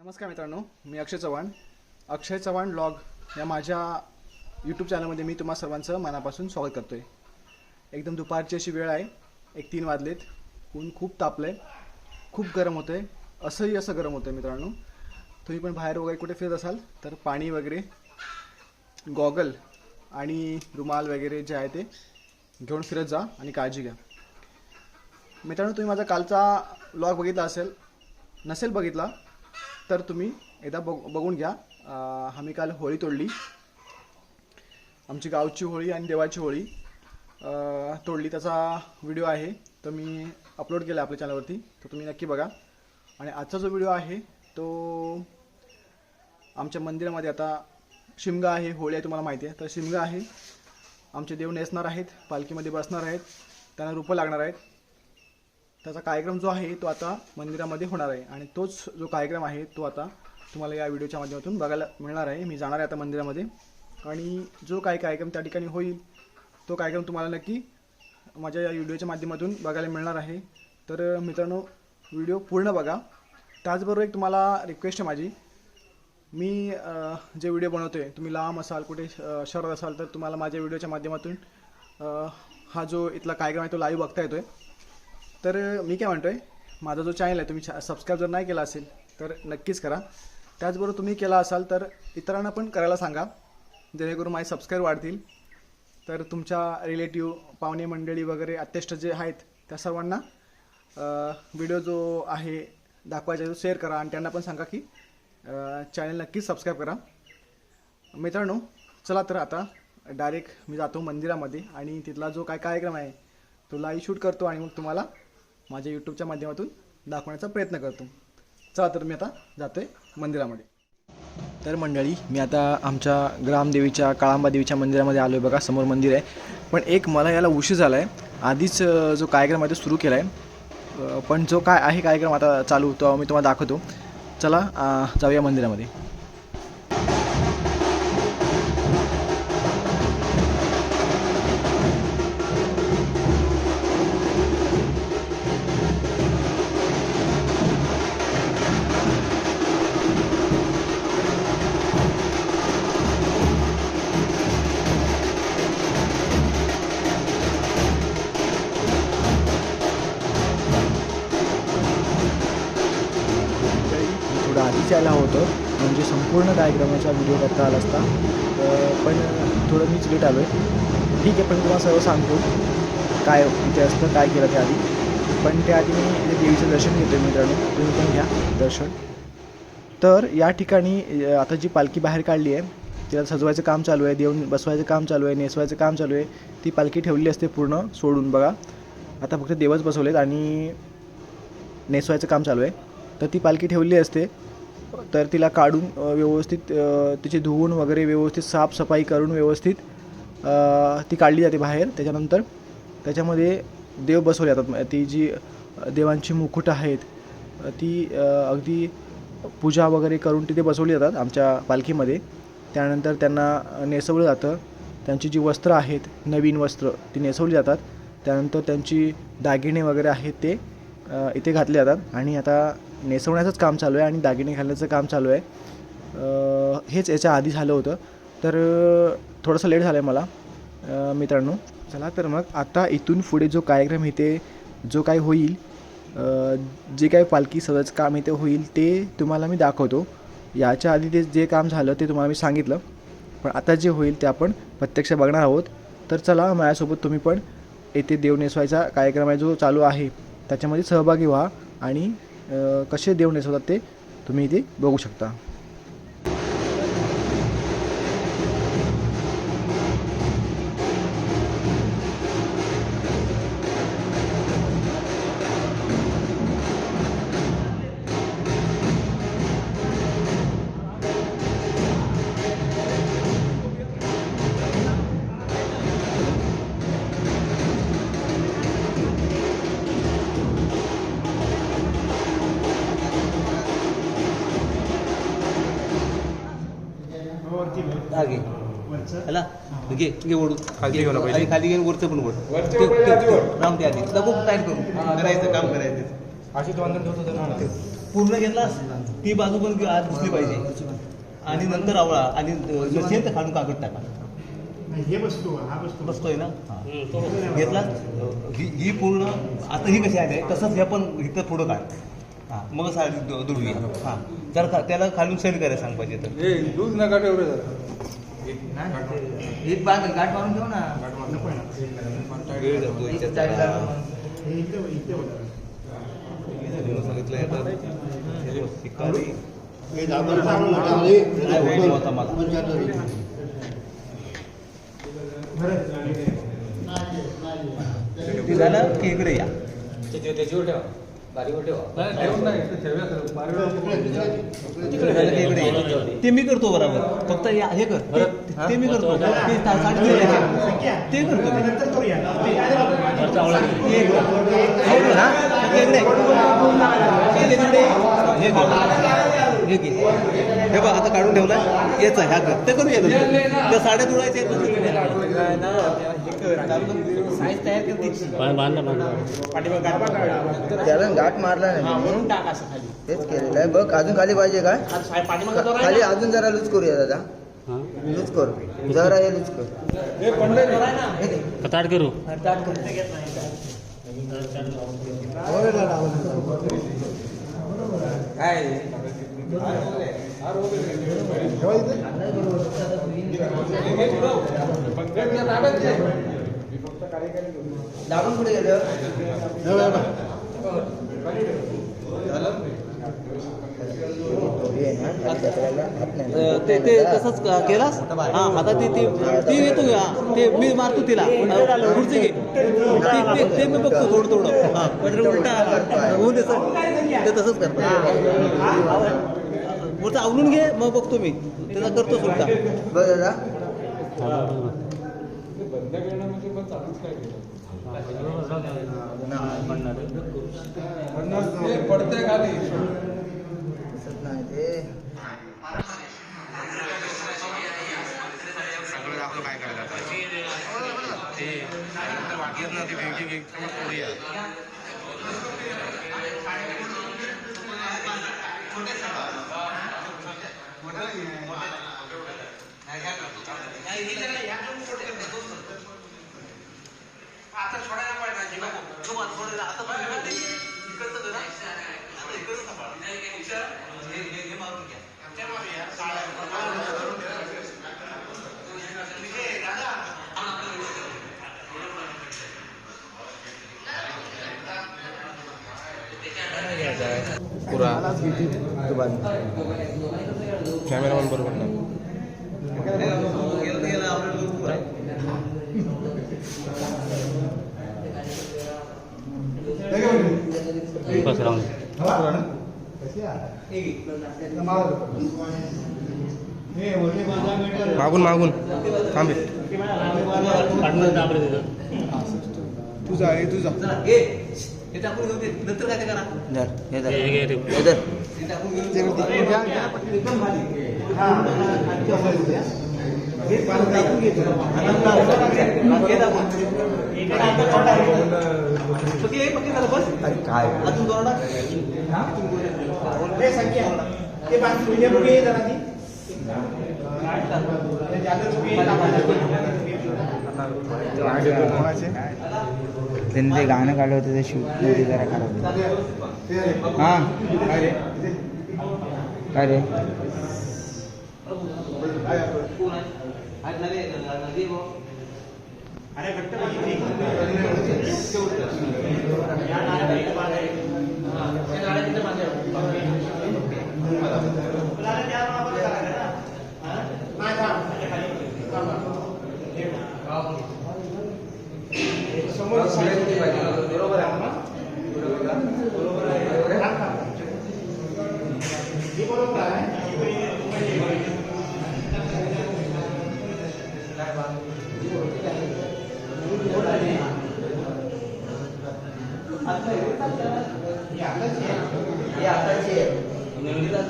नमस्कार मित्रांनो मी अक्षय चव्हाण. अक्षय चव्हाण ब्लॉग या माझ्या यूट्यूब चॅनलमध्ये मी तुम्हा सर्वांचं मनापासून स्वागत करतो आहे एकदम दुपारची अशी वेळ आहे एक तीन वाजलेत. ऊन खूप तापलं आहे खूप गरम होतं आहे असंही असं गरम होतं आहे मित्रांनो. तुम्ही पण बाहेर वगैरे कुठे फिरत असाल तर पाणी वगैरे गॉगल आणि रुमाल वगैरे जे आहे ते घेऊन फिरत जा आणि काळजी घ्या. मित्रांनो तुम्ही माझा कालचा ब्लॉग बघितला असेल नसेल बघितला तर तुम्ही एकदा बघ बघून घ्या. आम्ही काल होळी तोडली. आमची गावची होळी आणि देवाची होळी तोडली. त्याचा व्हिडिओ आहे तो मी अपलोड केला आपल्या चॅनलवरती तो तुम्ही नक्की बघा. आणि आजचा जो व्हिडिओ आहे तो आमच्या मंदिरामध्ये आता शिमगा आहे होळी आहे तुम्हाला माहिती आहे. तर शिमगा आहे. आमचे देव नेसणार आहेत पालखीमध्ये बसणार आहेत. त्यांना रूपं लागणार आहेत. त्याचा कार्यक्रम जो आहे तो आता मंदिरामध्ये होणार आहे. आणि तोच जो कार्यक्रम आहे तो आता तुम्हाला या व्हिडिओच्या माध्यमातून बघायला मिळणार आहे. मी जाणार आहे आता मंदिरामध्ये. आणि जो काही कार्यक्रम त्या ठिकाणी होईल तो कार्यक्रम तुम्हाला नक्की माझ्या या व्हिडिओच्या माध्यमातून बघायला मिळणार आहे. तर मित्रांनो व्हिडिओ पूर्ण बघा. त्याचबरोबर एक तुम्हाला रिक्वेस्ट आहे माझी. मी जे व्हिडिओ बनवतो आहे तुम्ही लांब असाल कुठे शहरात असाल तर तुम्हाला माझ्या व्हिडिओच्या माध्यमातून हा जो इथला कार्यक्रम आहे तो लाईव्ह बघता येतो आहे तर मी काय म्हणतोय माझा जो चॅनल आहे तुम्ही सबस्क्राईब जर नाही केला असेल तर नक्कीच करा. त्याचबरोबर तुम्ही केला असाल तर इतरांना पण करायला सांगा जेणेकरून माझे सबस्क्राईब वाढतील. तर तुमच्या रिलेटिव्ह पाहुणे मंडळी वगैरे अत्यष्ट जे आहेत त्या सर्वांना व्हिडिओ जो आहे दाखवायचा तो शेअर करा. आणि त्यांना पण सांगा की चॅनल नक्कीच सबस्क्राईब करा. मित्रांनो चला तर आता डायरेक्ट मी जातो मंदिरामध्ये आणि तिथला जो काय कार्यक्रम आहे तो लाईव्ह शूट करतो आणि मग तुम्हाला माझ्या यूट्यूबच्या माध्यमातून दाखवण्याचा प्रयत्न करतो. चला तर मी आता जातोय मंदिरामध्ये. तर मंडळी मी आता आमच्या ग्रामदेवीच्या काळांबा देवीच्या मंदिरामध्ये आलो आहे बघा. समोर मंदिर आहे. पण एक मला याला उशीर झाला आहे आधीच जो कार्यक्रम आहे तो सुरू केला आहे पण जो काय आहे कार्यक्रम आता चालू तो मी तुम्हाला दाखवतो. चला जाऊया मंदिरामध्ये. आधीच यायला होतं म्हणजे संपूर्ण कार्यक्रमाचा व्हिडिओ करता आला असता. पण थोडं मीच लेट आलो आहे ठीक आहे पण तुम्हाला सर्व सांगतो काय इथे असतं काय केलं ते आधी. पण त्याआधी मी देवीचं दर्शन घेतो आहे मित्रांनो. तुम्ही पण घ्या दर्शन. तर या ठिकाणी आता जी पालखी बाहेर काढली आहे तिला सजवायचं काम चालू आहे देऊन बसवायचं काम चालू आहे नेसवायचं काम चालू आहे ती पालखी ठेवली असते पूर्ण सोडून बघा. आता फक्त देवच बसवलेत आणि नेसवायचं काम चालू आहे. तर ती पालखी ठेवली असते. तर तिला काढून व्यवस्थित तिची धुवून वगैरे व्यवस्थित साफसफाई करून व्यवस्थित ती काढली जाते बाहेर. त्याच्यानंतर त्याच्यामध्ये देव बसवले जातात. ती जी देवांची मुकुट आहेत ती अगदी पूजा वगैरे करून तिथे बसवली जातात आमच्या पालखीमध्ये. त्यानंतर त्यांना नेसवलं जातं. त्यांची जी वस्त्र आहेत नवीन वस्त्र ती नेसवली जातात. त्यानंतर त्यांची दागिने वगैरे आहेत ते इथे घातले जातात. आणि आता नेसवण्याचंच काम चालू आहे आणि दागिने घालण्याचं काम चालू आहे. हेच याच्या आधी झालं होतं. तर थोडंसं लेट झालं आहे मला मित्रांनो. चला तर मग आता इथून पुढे जो कार्यक्रम इथे जो काय होईल जे काय पालखी सहज काम इथे होईल ते तुम्हाला मी दाखवतो. याच्या आधी ते जे काम झालं ते तुम्हाला मी सांगितलं. पण आता जे होईल ते आपण प्रत्यक्ष बघणार आहोत. तर चला माझ्यासोबत तुम्ही पण येथे देव नेसवायचा कार्यक्रम आहे जो चालू आहे. त्याच्यामध्ये सहभागी व्हा आणि कसे देव नेसवतात ते तुम्ही इथे बघू शकता. घे घे ओढू खाली घेऊ ना पहिले खाली घेऊन वरचं पण ओढ ते- ते- ते- राहून ते आधी. नको टाईट करू करायचं काम करायचं. अशी दोन ठेवतो पूर्ण घेतलास ती बाजू पण आत दिसली पाहिजे. आणि नंतर आवळा. आणि नसेल तर खालून कागद टाका. हे बसतो हा बसतो. बसतोय ना? घेतला? ही ही पूर्ण आता ही कशी आहे? तसंच हे पण इथं पुढं काढ. हां मग दुडवी हां. जर का त्याला खालून सेंड करायला सांग पाहिजे तर. दूध नका तेवढं एक बाग गाठ मारून घेऊ ना. सांगितलं ते झालं की इकडे या? ठेवून नाही ते मी करतो बरोबर. फक्त या- हे कर. ते- मी करतो. ते करतो? हे घे. तिकडे. हे कर. हे. हे बघ आता काढून ठेवलाय. याचा ह्या कर ते करूया नंतर. त्या साड्या आहेत ना त्याला गाठ मारला नाही. तेच केलेलं आहे. बघ अजून खाली पाहिजे काय? खाली अजून जरा लूज करूया दादा. लूज करू. जरा हे लूज कर. ताट करू. दाबून कुठे गेलं हे ना, खाली ढकलायला हात नाही. अ, ते ते तसंच केलास? हा आता ते ते ती येतो का ते मी मारतो तिला. पुढचे घे. ते- मी बघतो थोडं थोडं. हा उलटा दे सर. ते तसंच करतो पुढचं आवलून घे मग बघतो मी. त्याचा करतो सुद्धा बघ दादा. पडते खाली तू नाही बस राहून मागून मागून थांबे तुझा आहे तुझा घे हे टाकून घेऊ दे नंतर काय ते करा धर हे धर हे घे रे. हे धर हे टाकून घेऊ दे. एकदम थोडं. हे टाकून. पक्की आहे, पक्की झालं बस. काय? अजून दोन टाक. हे संख्या ते बाकी पुढे पुढे जरा आहे, त्यांनी ते गाणं काढलं होतं ते शूटमध्ये जरा खराब. हा काय रे. अरे घट्ट समोर बरोबर आहे ना बरोबर आहे बरोबर आहे हे आताची आहे.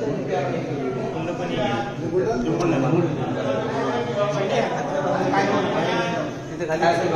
हे आताची आहे तिथे खाली असेल.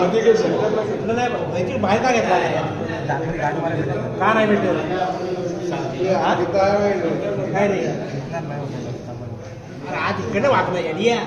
नाही बाहेर का घेतला का नाही. भेटलं काय नाही आज इकडे वागलं या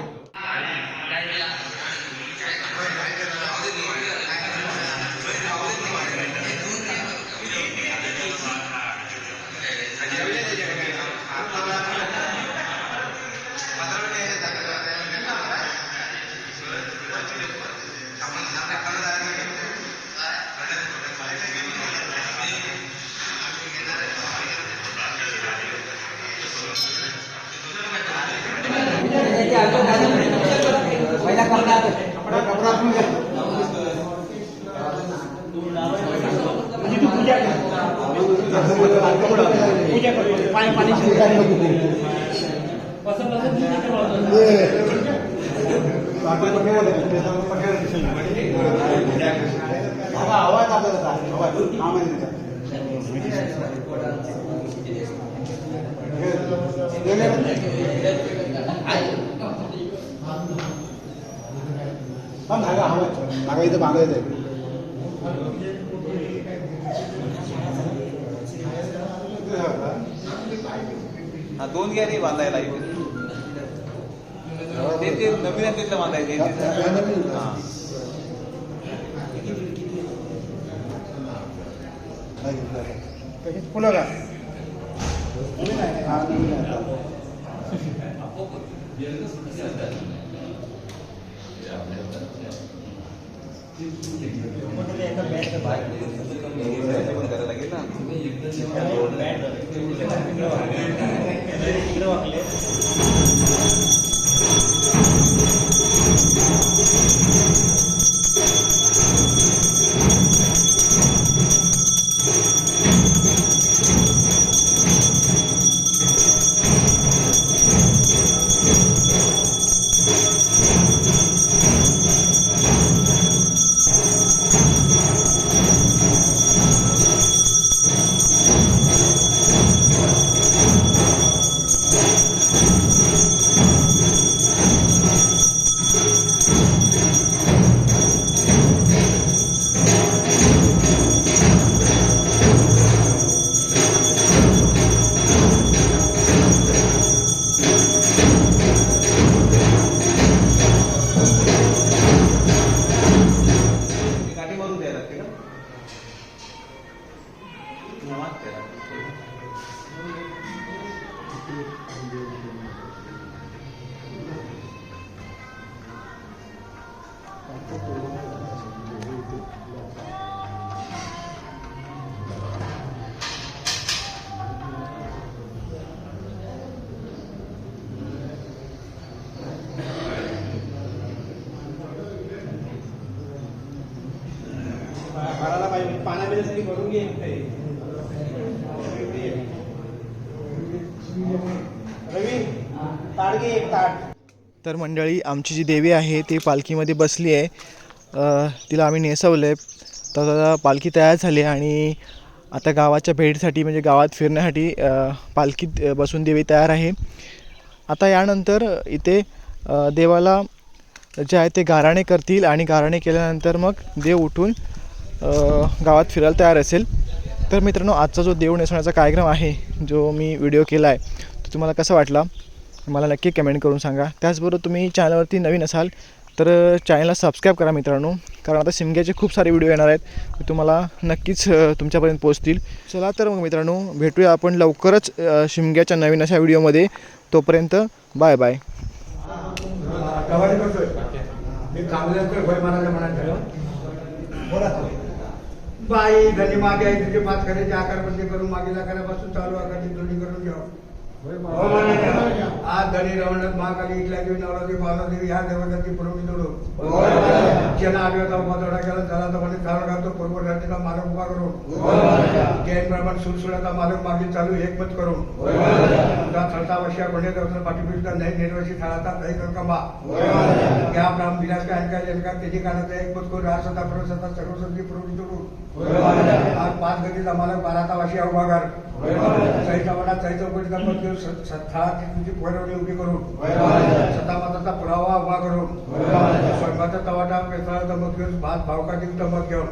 पाणी पाणी मागा इथं मागा येते हा दोन गॅरी बांधायला ते ते नवीन आहे तिथलं बांधायचे हा फुलं का पण करायला लागेल ना 네, 들어갈게요. पाहिजे पाण्यामध्ये सगळी भरून रवी ताट घे एक ताट. तर मंडळी आमची जी देवी आहे ती पालखीमध्ये बसली आहे. तिला आम्ही नेसवलं आहे तर पालखी तयार झाली आणि आता गावाच्या भेटीसाठी म्हणजे गावात फिरण्यासाठी पालखीत बसून देवी तयार आहे. आता यानंतर इथे देवाला जे आहे ते गाराणे करतील आणि गाराणे केल्यानंतर मग देव उठून गावात फिरायला तयार असेल. तर मित्रांनो आजचा जो देव नेसवण्याचा कार्यक्रम आहे जो मी व्हिडिओ केला आहे तो तुम्हाला कसा वाटला? मला नक्की कमेंट करून सांगा. त्याचबरोबर तुम्ही चॅनलवरती नवीन असाल तर चॅनलला सबस्क्राईब करा मित्रांनो. कारण आता शिमग्याचे खूप सारे व्हिडिओ येणार आहेत. ते तुम्हाला नक्कीच तुमच्यापर्यंत पोहोचतील. चला तर मग मित्रांनो भेटूया आपण लवकरच शिमग्याच्या नवीन अशा व्हिडिओमध्ये तोपर्यंत बाय बाय बाई घरी मागे आहे तिथे पाच करायची आकारबंदी करून मागील आकारापासून चालू आकारची जोडी करून घ्यावं आज धनी महाकाली इथल्या देवी नवरात्री बालादेवी ह्या देवताची प्रवृत्ती जोडून ज्यांना आदिवासा केला त्याला तर म्हणजे चालू पूर्व रात्रीचा उभा करून. जैन मागे चालू एकमत करून. तुझा वर्षा गुन्हे नाही निर्वशी थाळाचा नाही या ब्राह्म विलास काय काय जनका त्याची कानाचा एकमत करून राज सता सर्व संधी पुरवणी जोडून आज पाच गतीचा मालक बाराचा वर्षी उभा कर सईचा वडा सई चौकटीचा मत घेऊन स- सथाची तुझी पोरवणी उभी करून. सतामाताचा पुरावा उभा करून. स्वयंपाचा तवाटा पेसाळा मत घेऊन भात भावकाची मत घेऊन.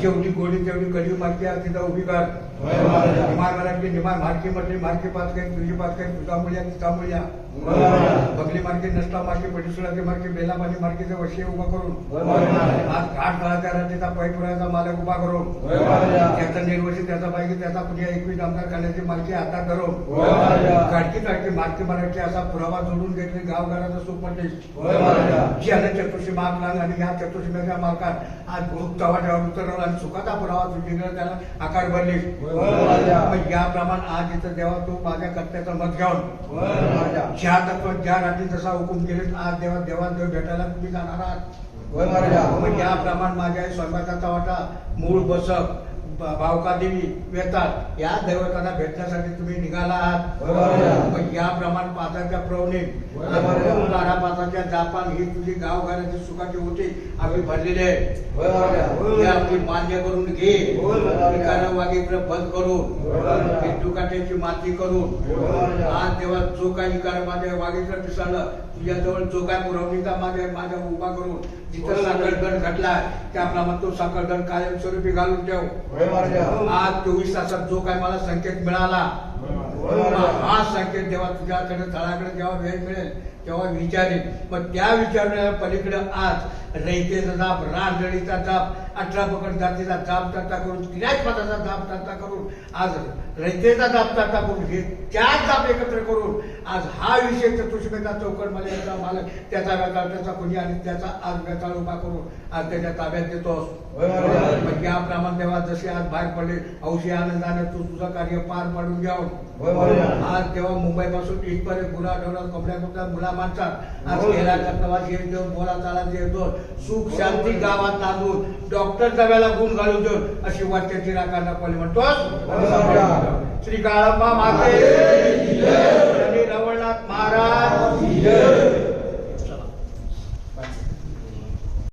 शेवटी गोडी तेवढी कधी मागती आहे तिथं उभी कर. निमान मराठी निमान मार्की म्हटली मार्की पाच काही तुझी पाच काही तुझा मुल्या तिचा मुल्या बगली मार्के नसला मार्के पडिसुळाचे मार्के बेला पाणी मार्केचे वशी उभा करून. आज घाट तळाच्या रात्रीचा पैपुराचा मालक उभा करून. त्याचा निर्वशी त्याचा पाहिजे त्याचा पुढे एकवीस आमदार खाण्याची मालकी हातात धरून काटकी काटकी मालकी मराठी असा पुरावा जोडून घेतली गावगाडाचा सुख पटेल ज्याने चतुर्थी माग लाग आणि या चतुर्थीच्या मालकात. आज भूक तवा ठेवा उतरवला आणि सुखाचा पुरावा तुझी त्याला आकार भरली. याप्रमाणे आज इथं जेव्हा तू माझ्या कर्त्याचं मत घेऊन ज्या तत्व ज्या रात्री जसा हुकूम केले आज देवा देवा देव भेटायला तुम्ही जाणार आहात. मग याप्रमाणे माझ्या स्वयंपाकाचा वाटा मूळ बसक भावका देवी वेतात या दैवताला भेटण्यासाठी तुम्ही निघाला आहात. मग याप्रमाणे पाचाच्या प्रवणी बारा पाचाच्या जापान ही तुझी गावघराची सुखाची होती. आम्ही भरलेली आहे. आपली मान्य करून घे. वागीकडे बंद करून. दुकाट्याची माती करून. आज तेव्हा जो काही विकार माझ्या वागीकडे पिसाळलं तुझ्याजवळ जो काय पुरवणीचा माझ्या माझ्या उभा करून जिथं साखळगड घडला त्याप्रमाणे तो साखळगड कायमस्वरूपी घालून ठेव. आज चोवीस तासात जो काय मला संकेत मिळाला हा संकेत जेव्हा तुझ्याकडे तळाकडे जेव्हा वेळ मिळेल तेव्हा विचारेल पण त्या विचारण्याच्या पलीकडे आज रयतेचा जाप राजडीचा जाप अठरा पकड जातीचा जाप चर्चा करून तिलाच पदाचा जाप चर्चा करून आज रयतेचा जाप चर्चा करून हे चार जाप एकत्र करून आज हा विषय चतुष्मेचा चौकट मला याचा मालक त्याचा व्यताळ त्याचा कुणी आणि त्याचा आज व्यताळ उभा करून आज त्याच्या ताब्यात देतोस. मग याप्रमाणे तेव्हा जसे आज बाहेर पडले औषधी आनंदाने तू तुझं कार्य पार पाडून घ्यावं. आज तेव्हा मुंबईपासून इथपर्यंत गुरा डोरा कपड्या कुठल्या मुला माणसात आज प्रवास येत देऊन बोला चालत येत सुख शांती गावात नांदून डॉक्टर डब्याला गुण घालून देऊन अशी वाट्याची राखांना कोणी श्री काळांबा मागे रवळनाथ महाराज.